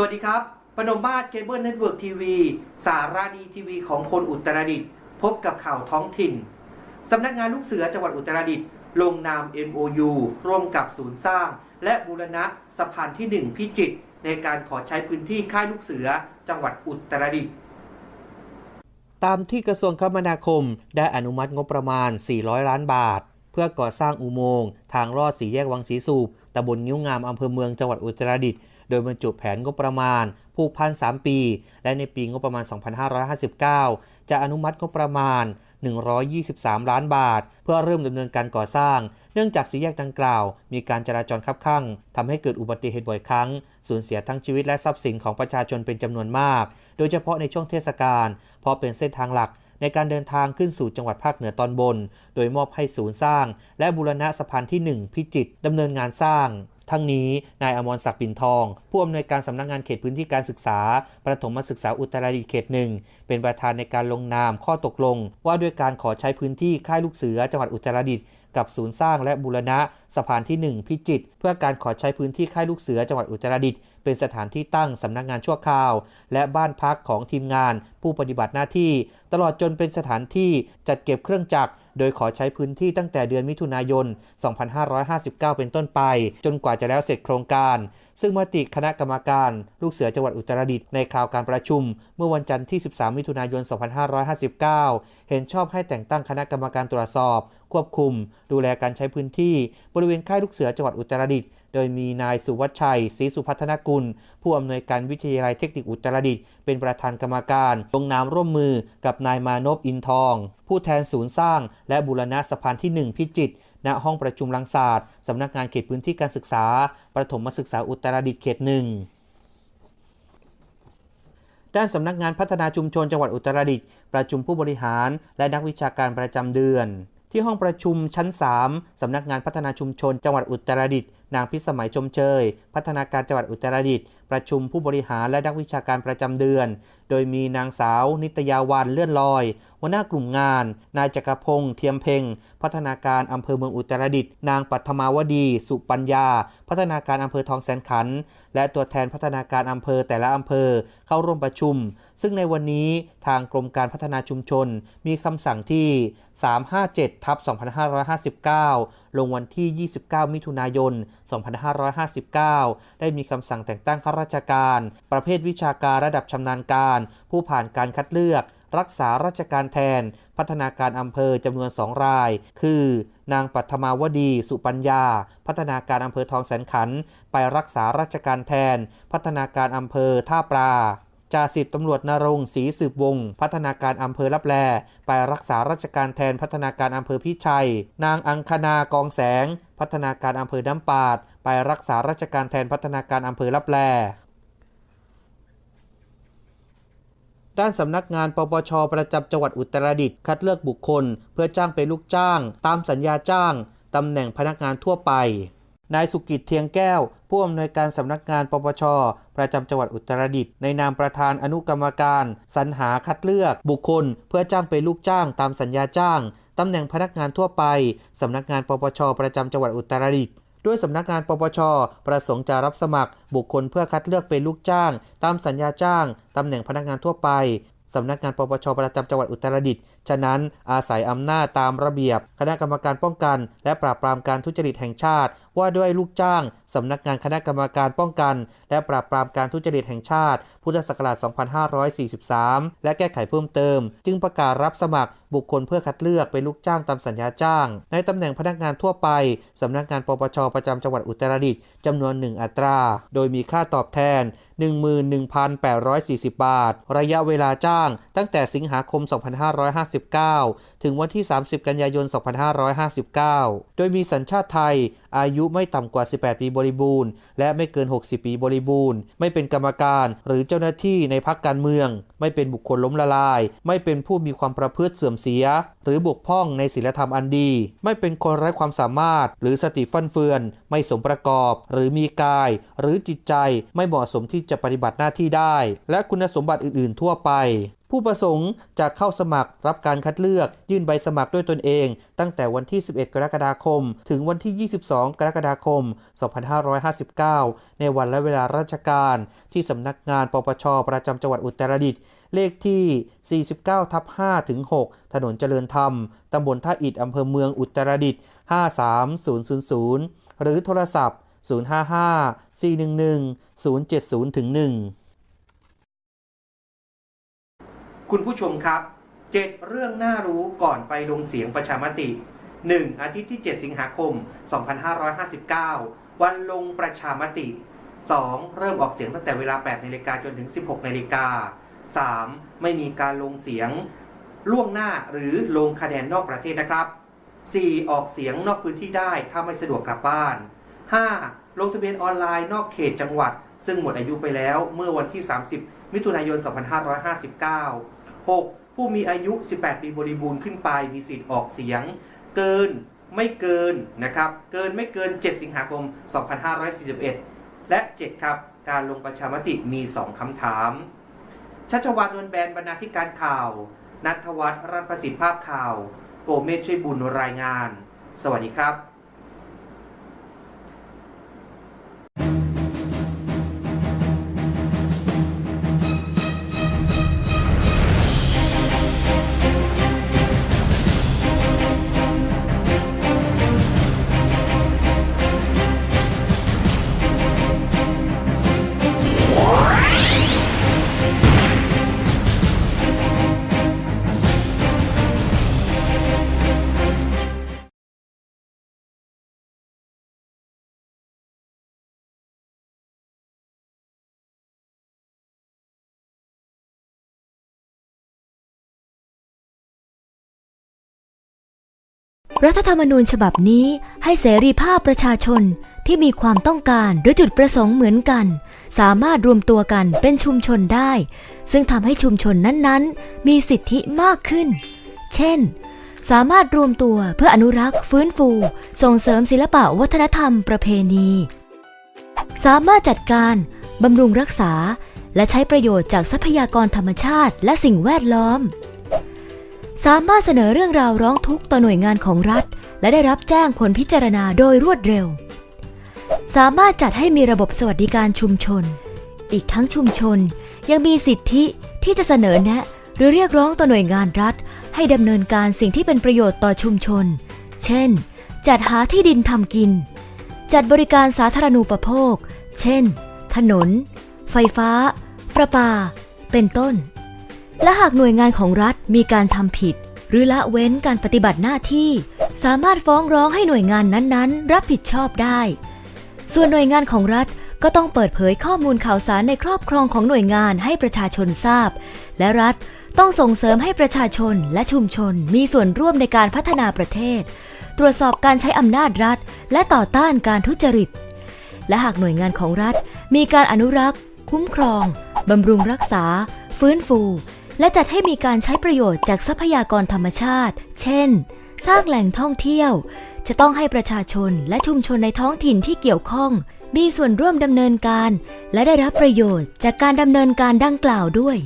สวัสดีครับปนมมาศเคเบิลเน็ตเวิร์กทีวีสารดีทีวีของคนอุตรดิตถ์พบกับข่าวท้องถิ่น สำนักงานลูกเสือจังหวัดอุตรดิตถ์ลงนาม MOU ร่วมกับศูนย์สร้าง และบูรณะสะพานที่ 1 พิจิตรในการขอใช้พื้นที่ค่ายลูกเสือจังหวัดอุตรดิตถ์ตามที่กระทรวงคมนาคมได้อนุมัติงบประมาณ 400 ล้านบาท เพื่อก่อสร้างอุโมงค์ทางลอดสีแยกวังสีสูบตำบลนิ้วงามอำเภอเมืองจังหวัดอุตรดิตถ์ โดยบรรจุแผนงบประมาณ ผูกพัน 3 ปี และในปีงบประมาณ 2559 จะอนุมัติงบประมาณ 123 ล้านบาท เพื่อเริ่มดำเนินการก่อสร้าง เนื่องจากสีแยกดังกล่าว มีการจราจรคับข้างทำให้เกิดอุบัติเหตุบ่อยครั้ง สูญเสียทั้งชีวิตและทรัพย์สินของประชาชนเป็นจำนวนมาก โดยเฉพาะในช่วงเทศกาลเพราะเป็นเส้นทางหลักในการเดินทางขึ้นสู่จังหวัดภาคเหนือตอนบน โดยมอบให้ศูนย์สร้าง และบูรณะสะพานที่ 1 พิจิตรดำเนินงานสร้าง ทั้งนี้นายอมรศักดิ์ปิ่นทอง ผู้อำนวยการสำนักงานเขตพื้นที่การศึกษา ประถมศึกษาอุตรดิตถ์เขตหนึ่งเป็นประธานในการลงนามข้อตกลง ว่าด้วยการขอใช้พื้นที่ค่ายลูกเสือจังหวัดอุตรดิตถ์กับศูนย์สร้างและบูรณะสะพานที่ 1 พิจิตรเพื่อการขอใช้พื้นที่ค่ายลูกเสือจังหวัดอุตรดิตถ์เป็นสถานที่ตั้งสำนักงานชั่วคราว และบ้านพักของทีมงาน ผู้ปฏิบัติหน้าที่ ตลอดจนเป็นสถานที่จัดเก็บเครื่องจักรโดยขอใช้พื้นที่ตั้งแต่เดือนมิถุนายน 2559 เป็นต้นไป จนกว่าจะแล้วเสร็จโครงการ ซึ่งมติคณะกรรมการ ลูกเสือจังหวัดอุตรดิตถ์ในคราวการประชุม เมื่อวันจันทร์ที่ 13 มิถุนายน 2559 เห็นชอบให้แต่งตั้งคณะกรรมการตรวจสอบ ควบคุม ดูแลการใช้พื้นที่ บริเวณค่ายลูกเสือจังหวัดอุตรดิตถ์ โดยมีนายสุวัชชัยศรีสุพัฒนกุล ผู้อำนวยการวิทยาลัยเทคนิคอุตรดิตถ์เป็นประธานกรรมการ ลงนามร่วมมือกับนายมานพอินทอง ผู้แทนศูนย์สร้าง และบูรณะสะพานที่ 1 พิจิตรณห้องประชุมลังศาสตร์สำนักงานเขตพื้นที่การศึกษา ประถมศึกษาอุตรดิตถ์เขตหนึ่งด้านสำนักงานพัฒนาชุมชนจังหวัดอุตรดิตถ์ประชุมผู้บริหารและนักวิชาการประจำเดือน ที่ห้องประชุมชั้น 3 สำนักงานพัฒนาชุมชนจังหวัดอุตรดิตถ์ นางพิสมัยชมเชย พัฒนาการจังหวัดอุตรดิตถ์ประชุมผู้บริหารและนักวิชาการประจำเดือน โดยมีนางสาว นิตยาวันเลื่อนลอย หัวหน้ากลุ่มงาน นายจักรพงษ์เทียมเพ็ง พัฒนาการอำเภอเมืองอุตรดิตถ์นางปัทมาวดี สุปัญญา พัฒนาการอำเภอทองแสนขัน และตัวแทนพัฒนาการอำเภอแต่ละอำเภอเข้าร่วมประชุม ซึ่งในวันนี้ทางกรมการพัฒนาชุมชน มีคำสั่งที่ 357ทับ2559 ลงวันที่ 29 มิถุนายน 2559 ได้มีคำสั่งแต่งตั้งข้าราชการ ประเภทวิชาการระดับชำนาญการ ผู้ผ่านการคัดเลือก รักษาราชการแทน พัฒนาการอำเภอจำนวนสองราย คือ นางปัทมาวดี สุปัญญา พัฒนาการอำเภอทองแสนขัน ไปรักษาราชการแทน พัฒนาการอำเภอท่าปลาจ่าสิบตำรวจนรงศรีสืบวงศ์พัฒนาการอำเภอลับแล ไปรักษาราชการแทนพัฒนาการอำเภอพิชัย นางอังคณากองแสง พัฒนาการอำเภอน้ำปาด ไปรักษาราชการแทนพัฒนาการอำเภอลับแล ด้านสำนักงานปปชประจำจังหวัดอุตรดิตถ์คัดเลือกบุคคล เพื่อจ้างเป็นลูกจ้าง ตามสัญญาจ้างตำแหน่งพนักงานทั่วไป นายสุกิจเทียงแก้ว ผู้อำนวยการสำนักงานปปช ประจำจังหวัดอุตรดิตถ์ในนามประธานอนุกรรมการ สรรหาคัดเลือกบุคคล เพื่อจ้างเป็นลูกจ้าง ตามสัญญาจ้างตำแหน่งพนักงานทั่วไปสำนักงานปปช ประจำจังหวัดอุตรดิตถ์ ด้วยสำนักงานปปช ประสงค์จะรับสมัครบุคคลเพื่อคัดเลือกเป็นลูกจ้าง ตามสัญญาจ้างตำแหน่งพนักงานทั่วไปสำนักงานปปชประจำจังหวัดอุตรดิตถ์ ฉะนั้นอาศัยอำนาจตามระเบียบ คณะกรรมการป้องกัน และปราบปรามการทุจริตแห่งชาติ ว่าด้วยลูกจ้างสำนักงานคณะกรรมการป้องกัน และปราบปรามการทุจริตแห่งชาติ พุทธศักราช 2543 และแก้ไขเพิ่มเติม จึงประกาศรับสมัครบุคคลเพื่อคัดเลือกเป็นลูกจ้างตามสัญญาจ้าง ในตำแหน่งพนักงานทั่วไปสำนักงานปปชประจำจังหวัดอุตรดิตถ์จำนวน1อัตรา โดยมีค่าตอบแทน 11,840 บาท ระยะเวลาจ้างตั้งแต่สิงหาคม 2554 2559 ถึงวันที่ 30 กันยายน 2559 โดยมีสัญชาติไทย อายุไม่ต่ำกว่า 18 ปีบริบูรณ์ และไม่เกิน 60 ปีบริบูรณ์ ไม่เป็นกรรมการหรือเจ้าหน้าที่ในพักการเมือง ไม่เป็นบุคคลล้มละลาย ไม่เป็นผู้มีความประพฤติเสื่อมเสีย หรือบกพร่องในศีลธรรมอันดี ไม่เป็นคนไร้ความสามารถ หรือสติฟั่นเฟือน ไม่สมประกอบ หรือมีกาย หรือจิตใจไม่เหมาะสมที่จะปฏิบัติหน้าที่ได้ และคุณสมบัติอื่น ๆ ทั่วไป ผู้ประสงค์จะเข้าสมัครรับการคัดเลือกยื่นใบสมัครด้วยตนเอง ตั้งแต่วันที่ 11 กรกฎาคม ถึงวันที่ 22 กรกฎาคม 2559 ในวันและเวลาราชการ ที่สำนักงานปปช ประจำจังหวัดอุตรดิตถ์เลขที่ 49ทับ5ถึง6ถนนเจริญธรรม ตำบลท่าอิฐอำเภอเมืองอุตรดิตถ์53000 หรือโทรศัพท์ 055 411 070ถึง1 คุณผู้ชมครับ 7 เรื่องน่ารู้ก่อนไปลงเสียงประชามติ 1. อาทิตย์ที่ 7 สิงหาคม 2559 วันลงประชามติ 2. เริ่มออกเสียงตั้งแต่เวลา 8นาฬิกาจนถึง 16นาฬิกา 3. ไม่มีการลงเสียงล่วงหน้าหรือลงคะแนนนอกประเทศนะครับ 4. ออกเสียงนอกพื้นที่ได้ถ้าไม่สะดวกกลับบ้าน 5. ลงทะเบียนออนไลน์นอกเขตจังหวัด ซึ่งหมดอายุไปแล้วเมื่อวันที่ 30 มิถุนายน 2559 6. ผู้มีอายุ 18 ปีบริบูรณ์ขึ้นไปมีสิทธิ์ออกเสียง เกินไม่เกินนะครับเกินไม่เกิน 7 สิงหาคม 2541 และ 7 ครับ การลงประชามติมี 2 คำถาม ชัชวานนวลแบนบรรณาธิการข่าว นัทวัฒน์รัตนประสิทธิภาพข่าว โกเมศช่วยบุญรายงาน สวัสดีครับ รัฐธรรมนูญฉบับนี้ให้เสรีภาพประชาชนที่มีความต้องการหรือจุดประสงค์เหมือนกัน สามารถรวมตัวกันเป็นชุมชนได้ ซึ่งทำให้ชุมชนนั้นๆ มีสิทธิมากขึ้น เช่น สามารถรวมตัวเพื่ออนุรักษ์ ฟื้นฟู ส่งเสริมศิลปะวัฒนธรรมประเพณี สามารถจัดการบำรุงรักษา และใช้ประโยชน์จากทรัพยากรธรรมชาติและสิ่งแวดล้อม สามารถเสนอเรื่องราวร้องทุกข์ต่อหน่วยงานของรัฐ และได้รับแจ้งผลพิจารณาโดยรวดเร็ว สามารถจัดให้มีระบบสวัสดิการชุมชน อีกทั้งชุมชนยังมีสิทธิที่จะเสนอแนะ หรือเรียกร้องต่อหน่วยงานรัฐ ให้ดำเนินการสิ่งที่เป็นประโยชน์ต่อชุมชน เช่น จัดหาที่ดินทำกิน จัดบริการสาธารณูปโภค เช่น ถนน ไฟฟ้า ประปา เป็นต้น และหากหน่วยงานของรัฐมีการทำผิด หรือละเว้นการปฏิบัติหน้าที่ สามารถฟ้องร้องให้หน่วยงานนั้นๆ รับผิดชอบได้ ส่วนหน่วยงานของรัฐก็ต้องเปิดเผยข้อมูลข่าวสารในครอบครองของหน่วยงานให้ประชาชนทราบ และรัฐต้องส่งเสริมให้ประชาชนและชุมชน มีส่วนร่วมในการพัฒนาประเทศ ตรวจสอบการใช้อำนาจรัฐ และต่อต้านการทุจริต และหากหน่วยงานของรัฐ มีการอนุรักษ์ คุ้มครองบำรุงรักษา ฟื้นฟู และจัดให้มีการใช้ประโยชน์จากทรัพยากรธรรมชาติ เช่น สร้างแหล่งท่องเที่ยว จะต้องให้ประชาชนและชุมชนในท้องถิ่นที่เกี่ยวข้อง มีส่วนร่วมดำเนินการ และได้รับประโยชน์จากการดำเนินการดังกล่าวด้วย